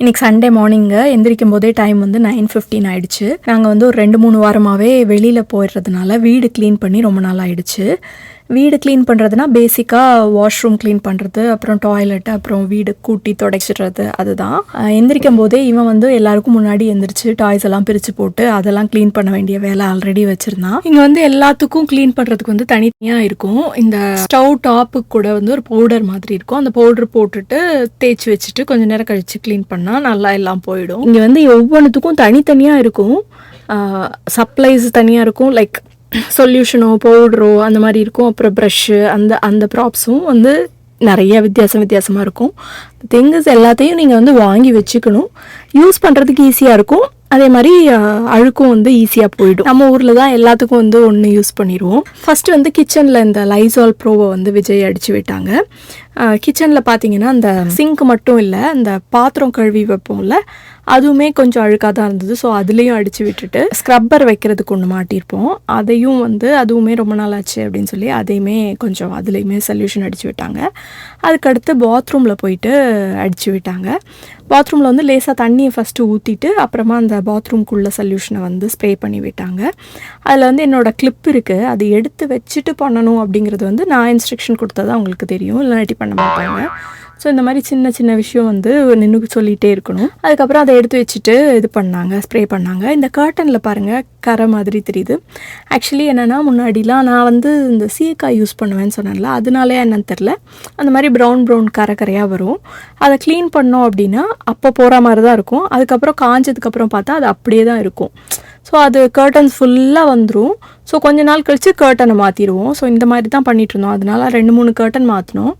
இன்னைக்கு Sunday morning எந்திரிக்கும் போதே டைம் வந்து நைன் ஃபிஃப்டீன் ஆயிடுச்சு. நாங்கள் வந்து ஒரு ரெண்டு மூணு வாரமாகவே வெளியில் போயிடுறதுனால வீடு க்ளீன் பண்ணி ரொம்ப நாள் ஆயிடுச்சு. வீடு க்ளீன் பண்ணுறதுனா பேசிக்காக வாஷ்ரூம் க்ளீன் பண்ணுறது அப்புறம் டாய்லெட் அப்புறம் வீடு கூட்டி துடைச்சிடுறது அதுதான். எந்திரிக்கும் போதே இவன் வந்து எல்லாருக்கும் முன்னாடி எந்திரிச்சு டாய்ஸ் எல்லாம் பிரித்து போட்டு அதெல்லாம் க்ளீன் பண்ண வேண்டிய வேலை ஆல்ரெடி வச்சுருந்தான். இங்கே வந்து எல்லாத்துக்கும் க்ளீன் பண்ணுறதுக்கு வந்து தனித்தனியாக இருக்கும். இந்த ஸ்டவ் டாப்புக்கு கூட வந்து ஒரு பவுடர் மாதிரி இருக்கும். அந்த பவுடர் போட்டுட்டு தேய்ச்சி வச்சுட்டு கொஞ்ச நேரம் கழித்து க்ளீன் பண்ணால் நல்லா எல்லாம் போயிடும். இங்கே வந்து ஒவ்வொன்றுத்துக்கும் தனித்தனியாக இருக்கும். சப்ளைஸ் தனியாக இருக்கும். லைக் சொல்யூஷனோ பவுடரோ அந்த மாதிரி இருக்கும். அப்புறம் ப்ரஷ்ஷு அந்த அந்த ப்ராப்ஸும் வந்து நிறைய வித்தியாசம் வித்தியாசமாக இருக்கும். திங்ஸ் எல்லாத்தையும் நீங்கள் வந்து வாங்கி வச்சுக்கணும். யூஸ் பண்ணுறதுக்கு ஈஸியாக இருக்கும். அதே மாதிரி அழுக்கும் வந்து ஈஸியாக போயிடும். நம்ம ஊரில் தான் எல்லாத்துக்கும் வந்து ஒன்று யூஸ் பண்ணிடுவோம். ஃபஸ்ட்டு வந்து கிச்சனில் இந்த லைசால் ப்ரோவை வந்து விஜய் அடிச்சு விட்டாங்க. கிச்சனில் பார்த்தீங்கன்னா அந்த சிங்க் மட்டும் இல்லை அந்த பாத்திரம் கழுவி வைப்போம்ல அதுவுமே கொஞ்சம் அழுக்காக தான் இருந்தது. ஸோ அதுலேயும் அடித்து விட்டுட்டு ஸ்க்ரப்பர் வைக்கிறதுக்கு ஒன்று மாட்டியிருப்போம். அதையும் வந்து அதுவுமே ரொம்ப நாள் ஆச்சு அப்படின்னு சொல்லி அதையுமே கொஞ்சம் அதுலேயுமே சொல்யூஷன் அடித்து விட்டாங்க. அதுக்கடுத்து பாத்ரூமில் போயிட்டு அடித்து விட்டாங்க. பாத்ரூமில் வந்து லேசாக தண்ணியை ஃபஸ்ட்டு ஊற்றிட்டு அப்புறமா அந்த பாத்ரூம்குள்ளே சொல்யூஷனை வந்து ஸ்ப்ரே பண்ணி விட்டாங்க. அதில் வந்து என்னோடய கிளிப் இருக்குது அது எடுத்து வச்சுட்டு பண்ணணும் அப்படிங்கிறது வந்து நான் இன்ஸ்ட்ரக்ஷன் கொடுத்தது அவங்களுக்கு தெரியும். இல்லாட்டி பண்ண மாட்டாங்க. ஸோ இந்த மாதிரி சின்ன சின்ன விஷயம் வந்து நின்று சொல்லிகிட்டே இருக்கணும். அதுக்கப்புறம் அதை எடுத்து வச்சுட்டு இது பண்ணாங்க ஸ்ப்ரே பண்ணாங்க. இந்த கர்ட்டனில் பாருங்கள் கரை மாதிரி தெரியுது. ஆக்சுவலி என்னென்னா முன்னாடிலாம் நான் வந்து இந்த சீயக்காய் யூஸ் பண்ணுவேன்னு சொன்னேன்ல அதனாலே என்னன்னு தெரில அந்த மாதிரி ப்ரௌன் ப்ரௌன் கரை கரையாக வரும். அதை க்ளீன் பண்ணோம் அப்படின்னா அப்போ போகிற மாதிரி தான் இருக்கும். அதுக்கப்புறம் காஞ்சதுக்கப்புறம் பார்த்தா அது அப்படியே தான் இருக்கும். ஸோ அது கர்டன்ஸ் ஃபுல்லாக வந்துடும் ஸோ கொஞ்ச நாள் கழித்து கர்ட்டனை மாற்றிடுவோம் ஸோ இந்த மாதிரி தான் பண்ணிகிட்ருந்தோம் இருந்தோம். அதனால ரெண்டு மூணு கர்ட்டன் மாற்றினோம்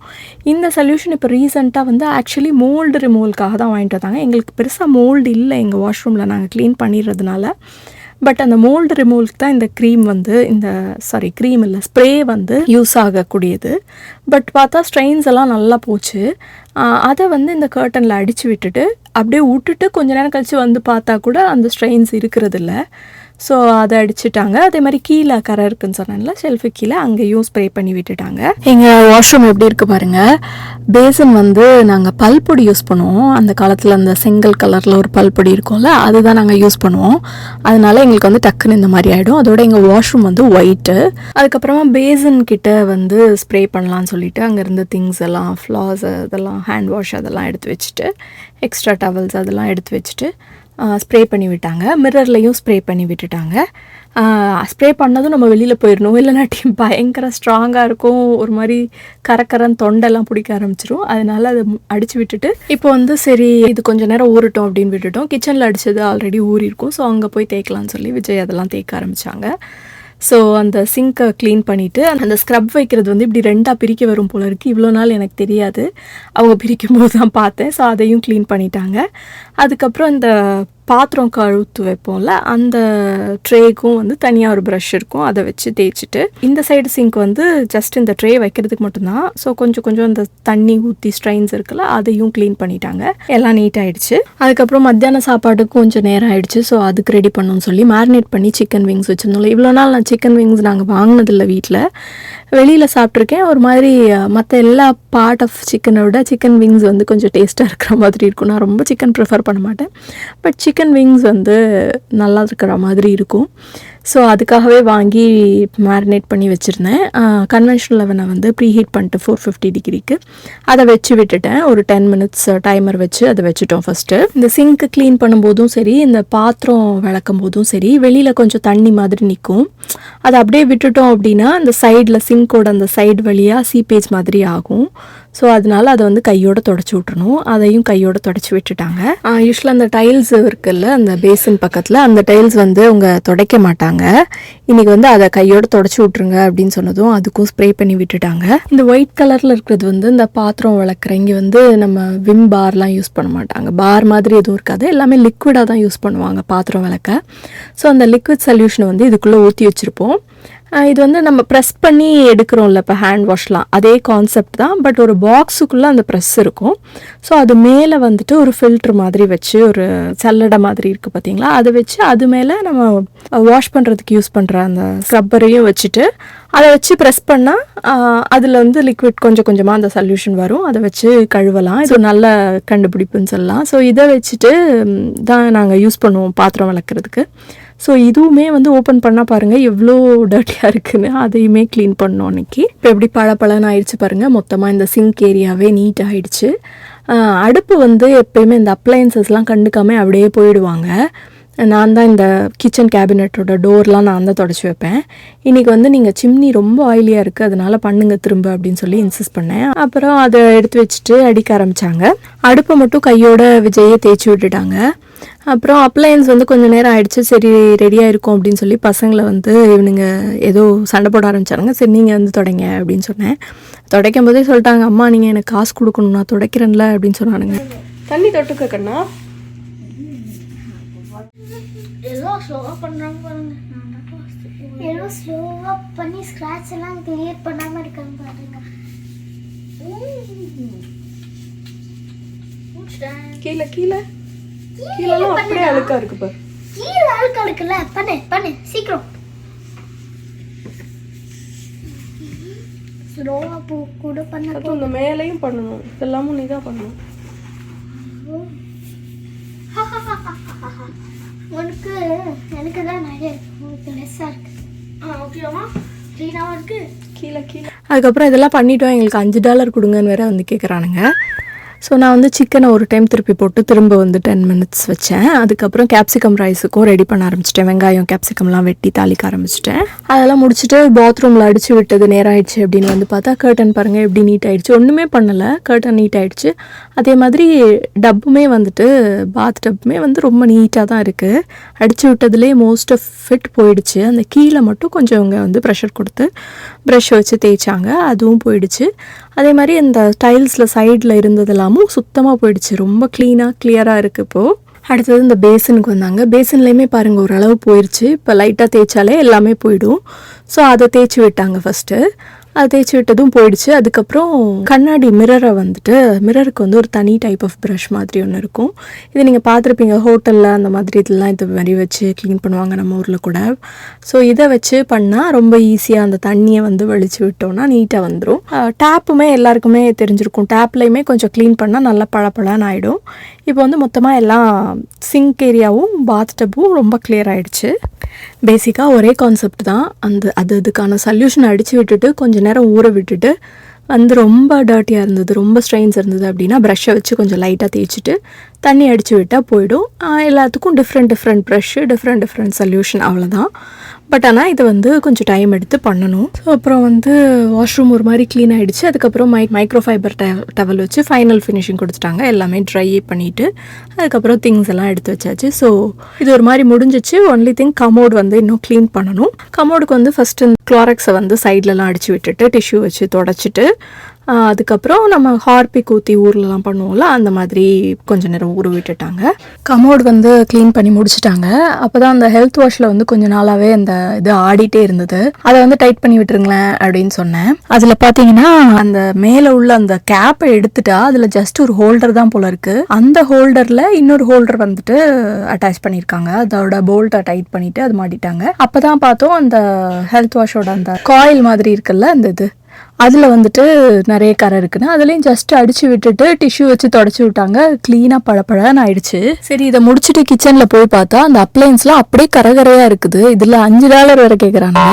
இந்த சொல்யூஷன் இப்போ ரீசெண்டாக வந்து ஆக்சுவலி மோல்டு ரிமூவலுக்காக தான் வாங்கிட்டு வந்தாங்க. எங்களுக்கு பெருசாக மோல்டு இல்லை எங்கள் வாஷ்ரூமில் நாங்கள் க்ளீன் பண்ணிடுறதுனால. பட் அந்த மோல்டு ரிமூவலுக்கு தான் இந்த க்ரீம் வந்து இந்த சாரி க்ரீம் இல்லை ஸ்ப்ரே வந்து யூஸ் ஆகக்கூடியது. பட் பார்த்தா ஸ்ட்ரெயின்ஸ் எல்லாம் நல்லா போச்சு. அதை வந்து இந்த கர்ட்டனில் அடித்து விட்டுட்டு அப்படியே விட்டுட்டு கொஞ்ச நேரம் கழித்து வந்து பார்த்தா கூட அந்த ஸ்ட்ரெயின்ஸ் இருக்கிறதில்ல. ஸோ அதை அடிச்சிட்டாங்க. அதே மாதிரி கீழே கரை இருக்குன்னு சொன்னால ஷெல்ஃபு கீழே அங்கேயும் ஸ்ப்ரே பண்ணி விட்டுட்டாங்க. எங்கள் வாஷ்ரூம் எப்படி இருக்குது பாருங்கள் பேசன் வந்து நாங்கள் பல்பொடி யூஸ் பண்ணுவோம். அந்த காலத்தில் அந்த செங்கல் கலரில் ஒரு பல்பொடி இருக்கும்ல அதுதான் நாங்கள் யூஸ் பண்ணுவோம். அதனால எங்களுக்கு வந்து டக்குன்னு இந்த மாதிரி ஆகிடும் அதோட எங்கள் வாஷ்ரூம் வந்து ஒயிட்டு அதுக்கப்புறமா பேசன் கிட்ட வந்து ஸ்ப்ரே பண்ணலான்னு சொல்லிட்டு அங்கே இருந்த திங்ஸ் எல்லாம் ஃப்ளாஸ் அதெல்லாம் ஹேண்ட் வாஷ் அதெல்லாம் எடுத்து வச்சுட்டு எக்ஸ்ட்ரா டவல்ஸ் அதெல்லாம் எடுத்து வச்சுட்டு ஸ்ப்ரே பண்ணி விட்டாங்க. மிரர்லையும் ஸ்ப்ரே பண்ணி விட்டுட்டாங்க. ஸ்ப்ரே பண்ணதும் நம்ம வெளியில் போயிடணும் இல்லைனாட்டி பயங்கர ஸ்ட்ராங்காக இருக்கும். ஒரு மாதிரி கரக்கரன் தொண்டெல்லாம் பிடிக்க ஆரம்பிச்சிரும். அதனால அதை அடித்து விட்டுட்டு இப்போ வந்து சரி இது கொஞ்ச நேரம் ஊறட்டும் அப்படின்னு விட்டுட்டோம். கிச்சனில் அடித்தது ஆல்ரெடி ஊறிருக்கும். ஸோ அங்கே போய் தேய்க்கலாம்னு சொல்லி விஜய் அதெல்லாம் தேய்க்க ஆரம்பித்தாங்க ஸோ அந்த சிங்கை க்ளீன் பண்ணிவிட்டு அந்த ஸ்க்ரப் வைக்கிறது வந்து இப்படி ரெண்டாக பிரிக்க வரும் போல இருக்குது இவ்வளோ நாள் எனக்கு தெரியாது. அவங்க பிரிக்கும் போது தான் பார்த்தேன். ஸோ அதையும் க்ளீன் பண்ணிட்டாங்க. அதுக்கப்புறம் இந்த பாத்திரம் கழுத்து வைப்போம்ல அந்த ட்ரேக்கும் வந்து தனியாக ஒரு ப்ரஷ் இருக்கும் அதை வச்சு தேய்ச்சிட்டு. இந்த சைடு சிங்க் வந்து ஜஸ்ட் இந்த ட்ரே வைக்கிறதுக்கு மட்டும்தான். ஸோ கொஞ்சம் கொஞ்சம் அந்த தண்ணி ஊற்றி ஸ்ட்ரைன்ஸ் இருக்குல்ல அதையும் க்ளீன் பண்ணிட்டாங்க. எல்லாம் நீட் ஆகிடுச்சு அதுக்கப்புறம் மத்தியான சாப்பாட்டுக்கு கொஞ்சம் நேரம் ஆயிடுச்சு. ஸோ அதுக்கு ரெடி பண்ணணும்னு சொல்லி மேரினேட் பண்ணி சிக்கன் விங்ஸ் வச்சுருந்தோம்ல. இவ்வளோ நாள் நான் சிக்கன் விங்ஸ் நாங்கள் வாங்கினதில்லை வீட்டில் வெளியில் சாப்பிட்ருக்கேன் ஒரு மாதிரி மற்ற எல்லா பார்ட் ஆஃப் சிக்கனை விட சிக்கன் விங்ஸ் வந்து கொஞ்சம் டேஸ்ட்டாக இருக்கிற மாதிரி இருக்கும். நான் ரொம்ப சிக்கன் ப்ரிஃபர் பண்ண மாட்டேன். பட் சிக்கன் விங்ஸ் வந்து நல்லா இருக்கிற மாதிரி இருக்கும். ஸோ அதுக்காகவே வாங்கி மேரினேட் பண்ணி வச்சுருந்தேன். கன்வென்ஷனல் லெவனை வந்து ப்ரீ ஹீட் பண்ணிட்டு ஃபோர் ஃபிஃப்டி டிகிரிக்கு அதை வச்சு விட்டுட்டேன். ஒரு டென் மினிட்ஸ் டைமர் வச்சு அதை வச்சுட்டோம் ஃபஸ்ட்டு இந்த சிங்க்கு க்ளீன் பண்ணும்போதும் சரி இந்த பாத்திரம் விளக்கும் போதும் சரி வெளியில் கொஞ்சம் தண்ணி மாதிரி நிற்கும் அதை அப்படியே விட்டுட்டோம் அப்படின்னா அந்த சைடில் சிங்கோட அந்த சைடு வழியாக சீப்பேஜ் மாதிரி ஆகும். ஸோ அதனால அதை வந்து கையோட தொடச்சி விட்டுறணும். அதையும் கையோட தொடச்சி விட்டுட்டாங்க. யூஸ்வலாக அந்த டைல்ஸ் இருக்குல்ல அந்த பேசின் பக்கத்தில் அந்த டைல்ஸ் வந்து அவங்க துடைக்க மாட்டாங்க. இன்னைக்கு வந்து அதை கையோட தொடச்சி விட்ருங்க அப்படின்னு சொன்னதும் அதுக்கும் ஸ்ப்ரே பண்ணி விட்டுட்டாங்க. இந்த ஒயிட் கலரில் இருக்கிறது வந்து இந்த பாத்திரம் வளர்க்குற இங்கே வந்து நம்ம விம் பார்லாம் யூஸ் பண்ண மாட்டாங்க. பார் மாதிரி எதுவும் இருக்காது. எல்லாமே லிக்விடாக தான் யூஸ் பண்ணுவாங்க பாத்திரம் விளக்க ஸோ அந்த லிக்விட் சொல்யூஷனை வந்து இதுக்குள்ளே ஊற்றி வச்சுருப்போம். இது வந்து நம்ம ப்ரெஸ் பண்ணி எடுக்கிறோம்ல இப்போ ஹேண்ட் வாஷ்லாம் அதே கான்செப்ட் தான் பட் ஒரு பாக்ஸுக்குள்ளே அந்த ப்ரெஸ் இருக்கும். ஸோ அது மேலே வந்துட்டு ஒரு ஃபில்ட்ரு மாதிரி வச்சு ஒரு சல்லடை மாதிரி இருக்குது பார்த்தீங்களா அதை வச்சு அது மேலே நம்ம வாஷ் பண்ணுறதுக்கு யூஸ் பண்ணுற அந்த ஸ்க்ரப்பரையும் வச்சுட்டு அதை வச்சு ப்ரெஸ் பண்ணால் அதில் வந்து லிக்விட் கொஞ்சம் கொஞ்சமாக அந்த சொல்யூஷன் வரும். அதை வச்சு கழுவலாம். இது நல்ல கண்டுபிடிப்புன்னு சொல்லலாம். ஸோ இதை வச்சுட்டு தான் நாங்கள் யூஸ் பண்ணுவோம் பாத்திரம் விளக்குறதுக்கு ஸோ இதுவுமே வந்து ஓப்பன் பண்ணால் பாருங்கள் எவ்வளோ டர்ட்டியாக இருக்குன்னு. அதையுமே க்ளீன் பண்ணோம் அன்னைக்கு. இப்போ எப்படி பளபளன்னு ஆயிடுச்சு பாருங்கள் மொத்தமாக இந்த சிங்க் ஏரியாவே நீட் ஆகிடுச்சு அடுப்பு வந்து எப்பயுமே இந்த அப்ளையன்சஸ்லாம் கண்டுக்காமல் அப்படியே போயிடுவாங்க. நான் தான் இந்த கிச்சன் கேபினட்டோட டோர்லாம் நான் தான் தொடச்சி வைப்பேன். இன்றைக்கி வந்து நீங்கள் சிம்னி ரொம்ப ஆயிலியாக இருக்குது அதனால் பண்ணுங்க திரும்ப அப்படின்னு சொல்லி இன்சிஸ்ட் பண்ணேன். அப்புறம் அதை எடுத்து வச்சுட்டு அடிக்க ஆரம்பித்தாங்க அடுப்பை மட்டும் கையோட விஜயை தேய்ச்சி விட்டுட்டாங்க. அப்புறம் அப்ளையன்ஸ் வந்து கொஞ்சம் நேரம் ஆயிடுச்சு சரி ரெடியாக இருக்கும் அப்படின்னு சொல்லி பசங்களை வந்து இவனுங்க ஏதோ சண்டை போட ஆரம்பிச்சாங்க. சரி நீங்கள் வந்து தொடங்க அப்படின்னு சொன்னேன். துடைக்கும் போதே சொல்லிட்டாங்க அம்மா நீங்கள் எனக்கு காசு கொடுக்கணும் நான் துடைக்கிறேன்ல அப்படின்னு சொன்னானுங்க. தண்ணி தொட்டுக்க கண்ணா எல்லாம் ஸ்லோவாக பண்ணுறாங்க பாருங்க. எல்லாம் ஸ்லோவாக பண்ணி ஸ்க்ராட்ச் எல்லாம் கிளியர் பண்ணாமல் இருக்காங்க பாருங்க. கீழே கீழே. கீழெல்லாம் அப்படியே அழுக்கா இருக்கு பாரு. கீழே அழுக்கு அழுக்குல்ல பண்ணு பண்ணு சீக்கிரம். ஸ்லோவாக பூ கூட பண்ண மேலையும் பண்ணணும். இதெல்லாமும் நீ தான் பண்ணணும். உனக்கு எனக்கு தான் நிறைய இருக்கு. லெஸ்ஸாக இருக்கு. ஆ ஓகேவா க்ளீனாகவும் கீழே கீழே. அதுக்கப்புறம் இதெல்லாம் பண்ணிட்டோம். எங்களுக்கு அஞ்சு டாலர் கொடுங்கன்னு வேற வந்து கேட்குறானுங்க ஸோ நான் வந்து சிக்கனை ஒரு டைம் திருப்பி போட்டு திரும்ப வந்து டென் மினிட்ஸ் வச்சேன். அதுக்கப்புறம் கேப்சிகம் ரைஸுக்கும் ரெடி பண்ண ஆரம்பிச்சிட்டேன். வெங்காயம் கேப்சிகம்லாம் வெட்டி தாளிக்க ஆரம்பிச்சிட்டேன். அதெல்லாம் முடிச்சுட்டு பாத்ரூமில் அடிச்சு விட்டது. நேரம் ஆயிடுச்சு அப்படின்னு வந்து பார்த்தா கர்டன் பாருங்கள் எப்படி நீட் ஆயிடுச்சு. ஒன்றுமே பண்ணலை. கர்டன் நீட் ஆயிடுச்சு. அதே மாதிரி டப்புமே வந்துட்டு பாத் டப்புமே வந்து ரொம்ப நீட்டாக தான் இருக்குது அடித்து விட்டதுலேயே மோஸ்ட் ஆஃப் ஃபிட் போயிடுச்சு. அந்த கீழே மட்டும் கொஞ்சம் அவங்க வந்து ப்ரெஷர் கொடுத்து ப்ரஷ் வச்சு தேய்ச்சாங்க. அதுவும் போயிடுச்சு. அதே மாதிரி இந்த டைல்ஸில் சைடில் இருந்ததெல்லாமும் சுத்தமாக போயிடுச்சு. ரொம்ப க்ளீனாக கிளியராக இருக்குது இப்போது அடுத்தது இந்த பேசனுக்கு வந்தாங்க. பேசன்லேயுமே பாருங்கள் ஓரளவு போயிடுச்சு இப்போ லைட்டாக தேய்ச்சாலே எல்லாமே போயிடும். ஸோ அதை தேய்ச்சி விட்டாங்க ஃபஸ்ட்டு அது தேய்ச்சி விட்டதும் போயிடுச்சு. அதுக்கப்புறம் கண்ணாடி மிரரை வந்துட்டு மிரருக்கு வந்து ஒரு தனி டைப் ஆஃப் ப்ரஷ் மாதிரி ஒன்று இருக்கும். இது நீங்கள் பார்த்துருப்பீங்க ஹோட்டலில் அந்த மாதிரி இதெல்லாம் இது மாதிரி வச்சு க்ளீன் பண்ணுவாங்க நம்ம ஊரில் கூட. ஸோ இதை வச்சு பண்ணால் ரொம்ப ஈஸியாக அந்த தண்ணியை வந்து வலிச்சு விட்டோம்னா நீட்டாக வந்துடும் டேப்புமே எல்லாருக்குமே தெரிஞ்சிருக்கும். டேப்லையுமே கொஞ்சம் க்ளீன் பண்ணால் நல்லா பளபளன்னு ஆகிடும் இப்போ வந்து மொத்தமாக எல்லாம் சிங்க் ஏரியாவும் பாத் டப்பும் ரொம்ப கிளியர் ஆகிடுச்சு பேசிக்காக ஒரே கான்செப்ட் தான். அந்த அது அதுக்கான சல்யூஷன் அடித்து விட்டுட்டு கொஞ்சம் நேரம் ஊற விட்டுட்டு வந்து ரொம்ப டர்ட்டியாக இருந்தது ரொம்ப ஸ்ட்ரெயின்ஸ் இருந்தது அப்படின்னா ப்ரஷ்ஷை வச்சு கொஞ்சம் லைட்டாக தேய்ச்சிட்டு தண்ணி அடித்து விட்டால் போயிடும். எல்லாத்துக்கும் different different brush different different solution அவ்வளோதான் பட் ஆனால் இது வந்து கொஞ்சம் டைம் எடுத்து பண்ணணும். ஸோ அப்புறம் வந்து வாஷ்ரூம் ஒரு மாதிரி க்ளீன் ஆகிடுச்சு அதுக்கப்புறம் மை மைக்ரோ ஃபைபர் டவல் வச்சு ஃபைனல் ஃபினிஷிங் கொடுத்துட்டாங்க. எல்லாமே ட்ரை பண்ணிவிட்டு அதுக்கப்புறம் திங்ஸ் எல்லாம் எடுத்து வச்சாச்சு. ஸோ இது ஒரு மாதிரி முடிஞ்சிச்சு. ஒன்லி திங் கமோட் வந்து இன்னும் க்ளீன் பண்ணணும். கமோடுக்கு வந்து ஃபஸ்ட்டு குளாரக்ஸை வந்து சைட்லலாம் அடித்து விட்டுட்டு டிஷ்யூ வச்சு தொடச்சிட்டு அதுக்கப்புறம் நம்ம ஹார்பிக் ஊற்றி ஊர்லலாம் பண்ணுவோம்ல அந்த மாதிரி கொஞ்ச நேரம் ஊற விட்டுட்டாங்க. கமோட் வந்து க்ளீன் பண்ணி முடிச்சுட்டாங்க. அப்போ தான் அந்த ஹெல்த் வாஷில் வந்து கொஞ்ச நாளாகவே அந்த இது ஆடிட்டே இருந்தது. அதை வந்து டைட் பண்ணி விட்டுருங்களேன் அப்படின்னு சொன்னேன். அதில் பார்த்தீங்கன்னா அந்த மேலே உள்ள அந்த கேப்பை எடுத்துட்டா அதில் ஜஸ்ட் ஒரு ஹோல்டர் தான் போல இருக்குது அந்த ஹோல்டரில் இன்னொரு ஹோல்டர் வந்துட்டு அட்டாச் பண்ணியிருக்காங்க. அதோட போல்ட்டை டைட் பண்ணிட்டு அது மாட்டிட்டாங்க. அப்போ தான் பார்த்தோம் அந்த ஹெல்த் வாஷோட அந்த காயில் மாதிரி இருக்குல்ல அந்த இது. அதில் வந்துட்டு நிறைய கரை இருக்குன்னு. அதுலேயும் ஜஸ்ட் அடிச்சு விட்டுட்டு டிஷ்யூ வச்சு தொடச்சி விட்டாங்க. க்ளீனாக பழப்பழன்னு ஆயிடுச்சு. சரி இதை முடிச்சுட்டு கிச்சனில் போய் பார்த்தா அந்த அப்ளைன்ஸ்லாம் அப்படியே கரகரையாக இருக்குது. இதில் அஞ்சு டாலர் வரை கேட்குறாங்க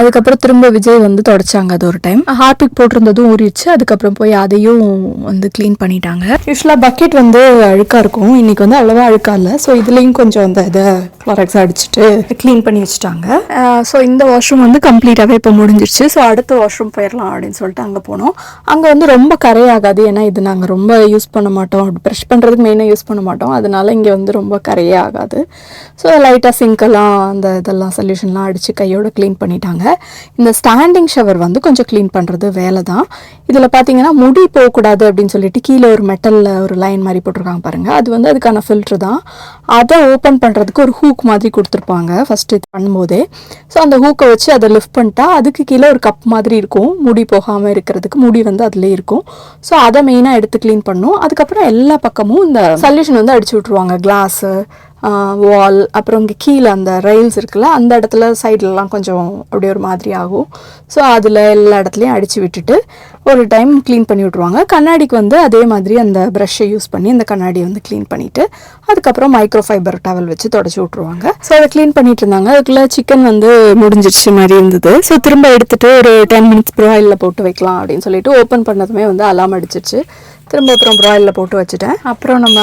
அதுக்கப்புறம் திரும்ப விஜய் வந்து தொடச்சாங்க அது ஒரு டைம் ஹார்பிக் போட்டிருந்ததும் ஊறிடுச்சு. அதுக்கப்புறம் போய் அதையும் வந்து க்ளீன் பண்ணிட்டாங்க. யூஸ்வலாக பக்கெட் வந்து அழுக்காக இருக்கும். இன்னைக்கு வந்து அவ்வளோவா அழுக்கா இல்லை. ஸோ இதுலேயும் கொஞ்சம் அந்த இதை ஃப்ளாரக்ஸ் அடிச்சுட்டு க்ளீன் பண்ணி வச்சுட்டாங்க. ஸோ இந்த வாஷ்ரூம் வந்து கம்ப்ளீட்டாகவே இப்போ முடிஞ்சிருச்சு. ஸோ அடுத்த வாஷ்ரூம் போயிடலாம் அப்படின்னு சொல்லிட்டு அங்கே போனோம். அங்கே வந்து ரொம்ப கரையாகாது. ஏன்னா இது நாங்கள் ரொம்ப யூஸ் பண்ண மாட்டோம். ப்ரெஷ் பண்ணுறதுக்கு மெயினாக யூஸ் பண்ண மாட்டோம். அதனால இங்கே வந்து ரொம்ப கரையே ஆகாது ஸோ லைட்டாக சிங்கெல்லாம் அந்த இதெல்லாம் சொல்யூஷன்லாம் அடித்து கையோடு க்ளீன் பண்ணிட்டாங்க. இந்த ஸ்டாண்டிங் ஷவர் வந்து கொஞ்சம் க்ளீன் பண்ணுறது வேலை தான். இதில் பார்த்தீங்கன்னா முடி போகக்கூடாது அப்படின்னு சொல்லிட்டு கீழே ஒரு மெட்டலில் ஒரு லைன் மாதிரி போட்டிருக்காங்க பாருங்கள் அது வந்து அதுக்கான ஃபில்ட்ரு தான். அதை ஓப்பன் பண்ணுறதுக்கு ஒரு ஹூக் மாதிரி கொடுத்துருப்பாங்க. ஃபஸ்ட்டு இது பண்ணும்போதே. ஸோ அந்த ஹூக்கை வச்சு அதை லிஃப்ட் பண்ணிட்டா அதுக்கு கீழே ஒரு கப் மாதிரி இருக்கும். முடி போகாமல் இருக்கிறதுக்கு முடி வந்து அதுலேயே இருக்கும். ஸோ அதை மெயினாக எடுத்து க்ளீன் பண்ணும். அதுக்கப்புறம் எல்லா பக்கமும் இந்த சொல்யூஷன் வந்து அடிச்சு விட்ருவாங்க கிளாஸு வால் அப்புறம் இங்கே கீழே அந்த ரயில்ஸ் இருக்குல்ல அந்த இடத்துல சைட்லலாம் கொஞ்சம் அப்படியே ஒரு மாதிரி ஆகும். ஸோ அதில் எல்லா இடத்துலையும் அடித்து விட்டுட்டு ஒரு டைம் க்ளீன் பண்ணி விட்ருவாங்க கண்ணாடிக்கு வந்து அதே மாதிரி அந்த ப்ரஷ்ஷை யூஸ் பண்ணி அந்த கண்ணாடியை வந்து க்ளீன் பண்ணிவிட்டு அதுக்கப்புறம் மைக்ரோ ஃபைபர் டவல் வச்சு தொடச்சி விட்ருவாங்க ஸோ அதை க்ளீன் பண்ணிட்டு இருந்தாங்க. அதுக்குள்ளே சிக்கன் வந்து முடிஞ்சிருச்சு மாதிரி இருந்தது. ஸோ திரும்ப எடுத்துகிட்டு ஒரு டென் மினிட்ஸ் ப்ராயிலில் போட்டு வைக்கலாம் அப்படின்னு சொல்லிட்டு ஓப்பன் பண்ணதுமே வந்து அலாம் அடிச்சிருச்சு. திரும்ப அப்புறம் ப்ராயிலில் போட்டு வச்சுட்டேன். அப்புறம் நம்ம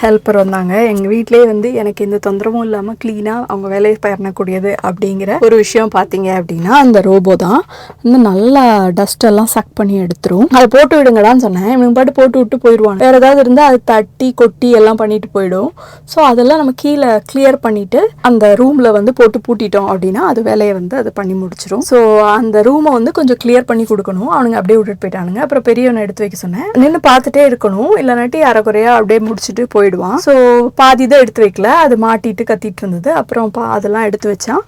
ஹெல்ப்பர் வந்தாங்க. எங்கள் வீட்டிலே வந்து எனக்கு எந்த தொந்தரவும் இல்லாமல் க்ளீனாக அவங்க வேலையை பயணக்கூடியது அப்படிங்கிற ஒரு விஷயம் பார்த்தீங்க அப்படின்னா அந்த ரோபோ தான். வந்து நல்லா டஸ்ட்டெல்லாம் சக் பண்ணி எடுத்துரும். அதை போட்டு விடுங்கடான்னு சொன்னேன். இவங்க பாட்டு போட்டு விட்டு போயிடுவாங்க. வேறு ஏதாவது இருந்தால் அது தட்டி கொட்டி எல்லாம் பண்ணிட்டு போயிடும். ஸோ அதெல்லாம் நம்ம கீழே கிளியர் பண்ணிட்டு அந்த ரூமில் வந்து போட்டு பூட்டிட்டோம் அப்படின்னா அது வேலையை வந்து அது பண்ணி முடிச்சிடும் ஸோ அந்த ரூமை வந்து கொஞ்சம் கிளியர் பண்ணி கொடுக்கணும். அவனுங்க அப்படியே விட்டுட்டு போயிட்டானுங்க. அப்புறம் பெரியவனை எடுத்து வைக்க சொன்னேன். நின்று பார்த்து பார்த்துட்டே இருக்கணும். இல்லைனாட்டி அரைக்குறையா அப்படியே முடிச்சுட்டு போயிடுவான். ஸோ பாதி தான் எடுத்து வைக்கல. அது மாட்டிட்டு கத்திட்டு இருந்தது. அப்புறம் பா அதெல்லாம் எடுத்து வச்சான்.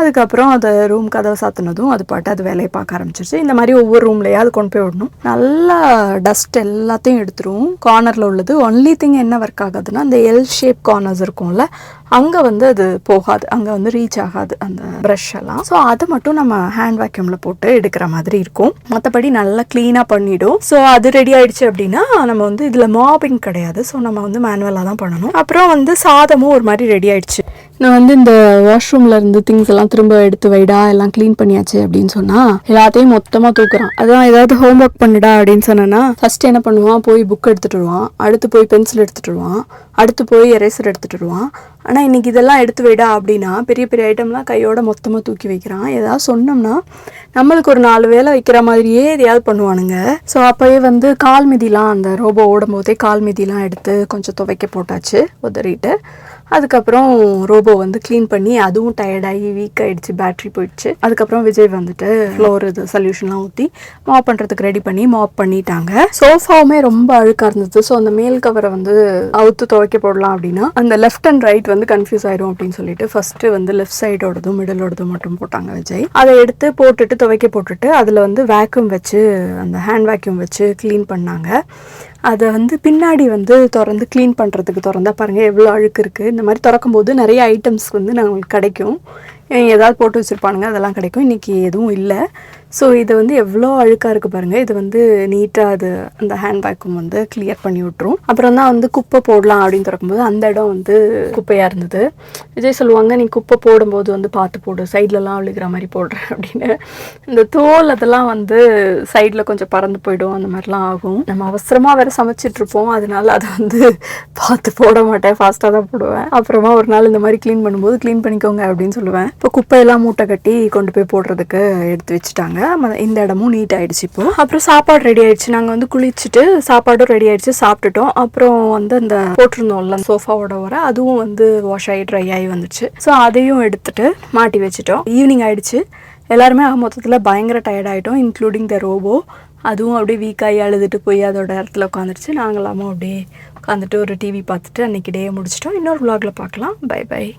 அதுக்கப்புறம் அதை ரூம் கதவை சாத்தினதும் அது பாட்டு அது வேலையை பார்க்க ஆரம்பிச்சிருச்சு. இந்த மாதிரி ஒவ்வொரு ரூம்லையாவது கொண்டு போய் விடணும். நல்லா டஸ்ட் எல்லாத்தையும் எடுத்துரும். கார்னரில் உள்ளது. ஒன்லி திங் என்ன ஒர்க் ஆகாதுன்னா அந்த எல் ஷேப் கார்னர்ஸ் இருக்கும்ல அங்கே வந்து அது போகாது. அங்கே வந்து ரீச் ஆகாது அந்த ப்ரஷ் எல்லாம். ஸோ அதை மட்டும் நம்ம ஹேண்ட் வேக்யூமில் போட்டு எடுக்கிற மாதிரி இருக்கும். மற்றபடி நல்லா க்ளீனாக பண்ணிவிடும் ஸோ அது ரெடி ஆயிடுச்சு அப்படின்னா நம்ம வந்து இதில் மாபிங் கிடையாது. ஸோ நம்ம வந்து மேனுவலாக தான் பண்ணணும். அப்புறம் வந்து சாதமும் ஒரு மாதிரி ரெடி ஆயிடுச்சு. நான் வந்து இந்த வாஷ்ரூம்ல இருந்து திங்ஸ் எல்லாம் திரும்ப எடுத்து வைடா எல்லாம் க்ளீன் பண்ணியாச்சு அப்படின்னு சொன்னா எல்லாத்தையும் மொத்தமா தூக்குறான். அதான் ஏதாவது ஹோம் ஒர்க் பண்ணுடா அப்படின்னு சொன்னேன்னா ஃபர்ஸ்ட் என்ன பண்ணுவான்? போய் புக் எடுத்துட்டு வருவான். அடுத்து போய் பென்சில் எடுத்துட்டு வருவான். அடுத்து போய் எரேசர் எடுத்துட்டு வருவான். ஆனா இன்னைக்கு இதெல்லாம் எடுத்து வைடா அப்படின்னா பெரிய பெரிய ஐட்டம்லாம் கையோட மொத்தமா தூக்கி வைக்கிறான். ஏதாவது சொன்னோம்னா நம்மளுக்கு ஒரு நாலு வேலை வைக்கிற மாதிரியே எதையாவது பண்ணுவானுங்க. ஸோ அப்போயே வந்து கால் மிதிலாம் அந்த ரோபோ ஓடும் போதே கால் மிதிலாம் எடுத்து கொஞ்சம் துவைக்க போட்டாச்சு உதறிட்டு. அதுக்கப்புறம் ரோபோ வந்து க்ளீன் பண்ணி அதுவும் டயர்டாகி வீக் ஆகிடுச்சு பேட்ரி போயிடுச்சு. அதுக்கப்புறம் விஜய் வந்துட்டு ஃப்ளோர் இது சொல்யூஷன்லாம் ஊற்றி மாப் பண்ணுறதுக்கு ரெடி பண்ணி மாப் பண்ணிட்டாங்க. சோஃபாவுமே ரொம்ப அழுக்காக இருந்தது. ஸோ அந்த மேல் கவரை வந்து அவுத்து துவைக்க போடலாம் அப்படின்னா அந்த லெஃப்ட் அண்ட் ரைட் வந்து கன்ஃபியூஸ் ஆயிடும் அப்படின்னு சொல்லிட்டு ஃபர்ஸ்ட் வந்து லெஃப்ட் சைடோடதும் மிடிலோடதும் மட்டும் போட்டாங்க விஜய். அதை எடுத்து போட்டுட்டு துவைக்க போட்டுட்டு அதில் வந்து வேக்யூம் வச்சு அந்த ஹேண்ட் வேக்யூம் வச்சு க்ளீன் பண்ணாங்க. அதை வந்து பின்னாடி வந்து திறந்து க்ளீன் பண்ணுறதுக்கு திறந்தா பாருங்கள் எவ்வளோ அழுக்கு இருக்குது இந்த மாதிரி திறக்கும்போது நிறைய ஐட்டம்ஸ் வந்து நம்மளுக்கு கிடைக்கும். ஏதாவது போட்டு வச்சுருப்பானுங்க அதெல்லாம் கிடைக்கும். இன்றைக்கி எதுவும் இல்லை. ஸோ இது வந்து எவ்வளோ அழுக்காக இருக்குது பாருங்கள் இது வந்து நீட்டாக அது அந்த ஹேண்ட் பேக்கும் வந்து கிளியர் பண்ணி விட்டுரும். அப்புறம் தான் வந்து குப்பை போடலாம் அப்படின்னு திறக்கும்போது அந்த இடம் வந்து குப்பையாக இருந்தது. விஜய் சொல்லுவாங்க நீ குப்பை போடும்போது வந்து பார்த்து போடு. சைட்லலாம் விழுகிற மாதிரி போடுற அப்படின்னு. இந்த தோல் அதெல்லாம் வந்து சைடில் கொஞ்சம் பறந்து போயிடும். அந்த மாதிரிலாம் ஆகும். நம்ம அவசரமாக வேறு சமைச்சிட்ருப்போம் அதனால அதை வந்து பார்த்து போட மாட்டேன். ஃபாஸ்ட்டாக தான் போடுவேன். அப்புறமா ஒரு நாள் இந்த மாதிரி க்ளீன் பண்ணும்போது க்ளீன் பண்ணிக்கோங்க அப்படின்னு சொல்லுவேன். இப்போ குப்பையெல்லாம் மூட்டை கட்டி கொண்டு போய் போடுறதுக்கு எடுத்து வச்சுட்டாங்க. இந்த இடமும் நீட் ஆயிடுச்சு இப்போ. அப்புறம் சாப்பாடு ரெடி ஆயிடுச்சு. நாங்கள் வந்து குளிச்சுட்டு சாப்பாடும் ரெடி ஆயிடுச்சு சாப்பிட்டுட்டோம். அப்புறம் வந்து அந்த போட்டிருந்தோம்ல சோஃபாவோட வர அதுவும் வந்து வாஷ் ஆகி ட்ரை ஆகி வந்துச்சு. ஸோ அதையும் எடுத்துட்டு மாட்டி வச்சுட்டோம். ஈவினிங் ஆயிடுச்சு. எல்லாருமே மொத்தத்தில் பயங்கர டயர்ட் ஆகிட்டோம் இன்க்ளூடிங் த ரோபோ அதுவும் அப்படியே வீக்காகி அழுதுட்டு போய் அதோட இடத்துல உட்காந்துருச்சு. நாங்களாமும் அப்படியே உட்காந்துட்டு ஒரு டிவி பார்த்துட்டு அன்னைக்கு டே முடிச்சிட்டோம். இன்னொரு vlogல பார்க்கலாம். By by